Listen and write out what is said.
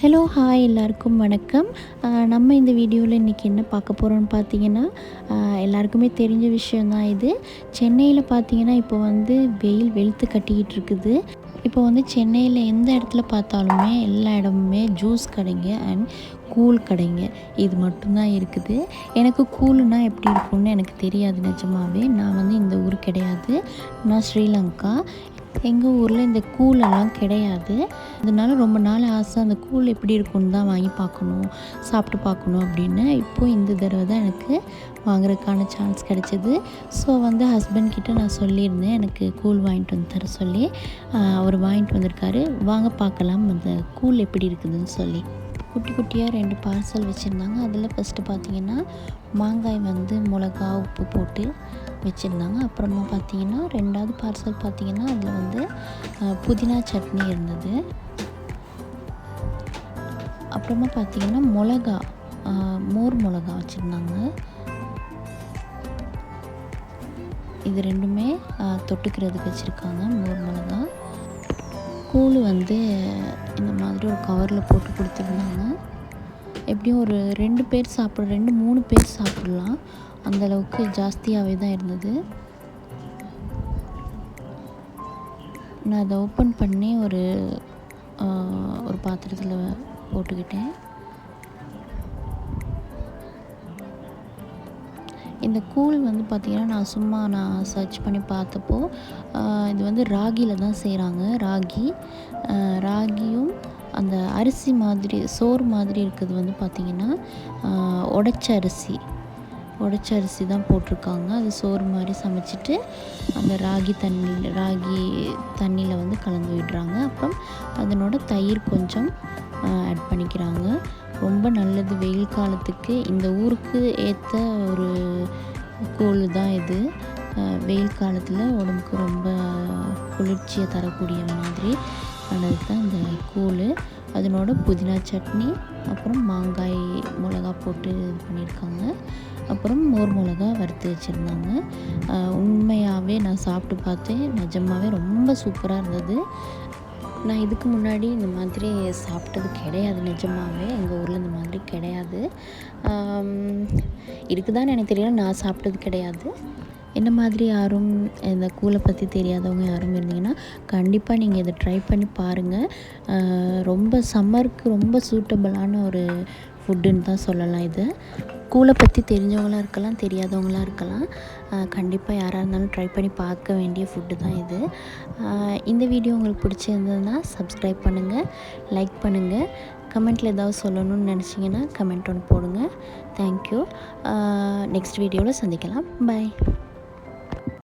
Hello hi எல்லாருக்கும் வணக்கம். நம்ம இந்த வீடியோவில் இன்றைக்கி என்ன பார்க்க போகிறோம்னு பார்த்தீங்கன்னா எல்லாருக்குமே தெரிஞ்ச விஷயந்தான் இது. சென்னையில் பார்த்தீங்கன்னா இப்போ வந்து வெயில் வெளுத்து கட்டிக்கிட்டு இருக்குது. இப்போ வந்து சென்னையில் எந்த இடத்துல பார்த்தாலுமே எல்லா இடமுமே ஜூஸ் கடைங்க அண்ட் கூல் கடைங்க. இது மட்டும்தான் இருக்குது. எனக்கு கூலுனா எப்படி இருக்கும்னு எனக்கு தெரியாது நிஜமாவே. நான் வந்து இந்த ஊர் கிடையாது. நான் ஸ்ரீலங்கா. எங்கள் ஊரில் இந்த கூழெல்லாம் கிடையாது. அதனால ரொம்ப நாள் ஆசை அந்த கூழ் எப்படி இருக்கும்னு தான் வாங்கி பார்க்கணும் சாப்பிட்டு பார்க்கணும் அப்படின்னு இப்போது இந்த தடவை தான் எனக்கு வாங்குறதுக்கான சான்ஸ் கிடச்சிது. ஸோ வந்து ஹஸ்பண்ட் கிட்ட நான் சொல்லியிருந்தேன் எனக்கு கூழ் வாங்கிட்டு வந்து தர சொல்லி. அவர் வாங்கிட்டு வந்திருக்காரு. வாங்க பார்க்கலாம் அந்த கூழ் எப்படி இருக்குதுன்னு சொல்லி. குட்டி குட்டியாக ரெண்டு பார்சல் வச்சுருந்தாங்க. அதில் ஃபஸ்ட்டு பார்த்தீங்கன்னா மாங்காய் வந்து மிளகா உப்பு போட்டு வச்சுருந்தாங்க. அப்புறமா பார்த்தீங்கன்னா ரெண்டாவது பார்சல் பார்த்தீங்கன்னா அதில் வந்து புதினா சட்னி இருந்தது. அப்புறமா பார்த்தீங்கன்னா மிளகா மோர் மிளகா வச்சுருந்தாங்க. இது ரெண்டுமே தொட்டுக்கிறதுக்கு வச்சுருக்காங்க மோர் மிளகா. கூழ் வந்து இந்த மாதிரி ஒரு கவரில் போட்டு கொடுத்துருந்தாங்க. எப்படியும் ஒரு ரெண்டு பேர் சாப்பிட்ற ரெண்டு மூணு பேர் சாப்பிட்லாம். அந்த அளவுக்கு ஜாஸ்தியாகவே தான் இருந்தது. நான் அதை ஓப்பன் பண்ணி ஒரு ஒரு பாத்திரத்தில் போட்டுக்கிட்டேன். இந்த கூழ் வந்து பார்த்திங்கன்னா நான் சும்மா நான் சர்ச் பண்ணி பார்த்தப்போ இது வந்து ராகியில் தான் செய்கிறாங்க ராகி. ராகியும் அந்த அரிசி மாதிரி சோறு மாதிரி இருக்கிறது வந்து பார்த்திங்கன்னா உடச்ச அரிசி. உடச்ச அரிசி தான் போட்டிருக்காங்க. அது சோறு மாதிரி சமைச்சிட்டு அந்த ராகி தண்ணி ராகி தண்ணியில் வந்து கலந்து விடுறாங்க. அப்புறம் அதனோட தயிர் கொஞ்சம் ஆட் பண்ணிக்கிறாங்க. ரொம்ப நல்லது வெயில் காலத்துக்கு. இந்த ஊருக்கு ஏற்ற ஒரு கூழ் தான் இது. வெயில் காலத்தில் உடம்புக்கு ரொம்ப குளிர்ச்சியை தரக்கூடிய மாதிரி ஆனது தான் இந்த கூழ் அதனோட புதினா சட்னி அப்புறம் மாங்காய் மிளகா போட்டு இது பண்ணியிருக்காங்க. அப்புறம் மோர் மிளகா வறுத்து வச்சுருந்தாங்க. உண்மையாகவே நான் சாப்பிட்டு பார்த்தேன். நிஜமாகவே ரொம்ப சூப்பராக இருந்தது. நான் இதுக்கு முன்னாடி இந்த மாதிரி சாப்பிட்டது கிடையாது நிஜமாகவே எங்கள் ஊரில் இந்த மாதிரி கிடையாது. இருக்குதான்னு எனக்கு தெரியல. நான் சாப்பிட்டது கிடையாது. என்ன மாதிரி யாரும் இந்த கூலை பற்றி தெரியாதவங்க யாரும் இருந்தீங்கன்னா கண்டிப்பாக நீங்கள் இதை ட்ரை பண்ணி பாருங்கள் ரொம்ப சம்மருக்கு ரொம்ப சூட்டபிளான ஒரு ஃபுட்டுன்னு தான் சொல்லலாம் இது. கூலை பற்றி தெரிஞ்சவங்களாக இருக்கலாம் தெரியாதவங்களாக இருக்கலாம். கண்டிப்பாக யாராக இருந்தாலும் ட்ரை பண்ணி பார்க்க வேண்டிய ஃபுட்டு தான் இது. இந்த வீடியோ உங்களுக்கு பிடிச்சிருந்ததுன்னா சப்ஸ்கிரைப் பண்ணுங்கள் லைக் பண்ணுங்கள் கமெண்ட்டில் ஏதாவது சொல்லணும்னு நினச்சிங்கன்னா கமெண்ட் ஒன்று போடுங்க. தேங்க்யூ நெக்ஸ்ட் வீடியோவில் சந்திக்கலாம். பை